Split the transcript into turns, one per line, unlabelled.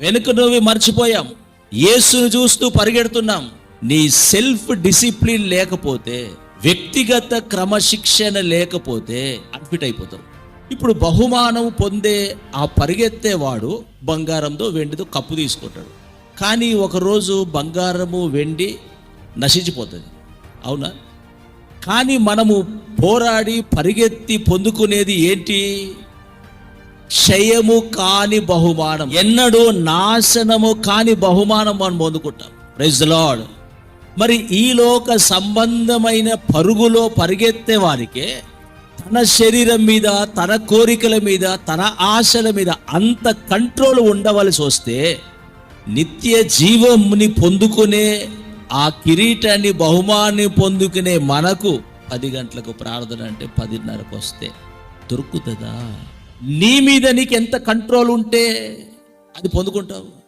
వెనుక నువ్వు మర్చిపోయాం. యేసును చూస్తూ పరిగెడుతున్నాం. నీ సెల్ఫ్ డిసిప్లిన్ లేకపోతే వ్యక్తిగత క్రమశిక్షణ లేకపోతే అన్ఫిట్ అయిపోతావు. ఇప్పుడు బహుమానం పొందే ఆ పరిగెత్తేవాడు బంగారంతో వెండితో కప్పు తీసుకుంటాడు. కానీ ఒకరోజు బంగారము వెండి నశించిపోతుంది. అవునా? కానీ మనము పోరాడి పరిగెత్తి పొందుకునేది ఏంటి? క్షయము కాని బహుమానం. ఎన్నడూ నాశనము కాని బహుమానం మనం పొందుకుంటాం. ప్రైజ్ లాడ్ మరి ఈ లోక సంబంధమైన పరుగులో పరిగెత్తే వారికే తన శరీరం మీద తన కోరికల మీద తన ఆశల మీద అంత కంట్రోల్ ఉండవలసి వస్తే నిత్య జీవంని పొందుకునే ఆ కిరీటాన్ని బహుమాన్ని పొందుకునే మనకు పది గంటలకు ప్రార్థన అంటే పదిన్నరకు వస్తే దొరుకుతుందా? నీ మీద నీకు ఎంత కంట్రోల్ ఉంటే అది పొందుకుంటావు.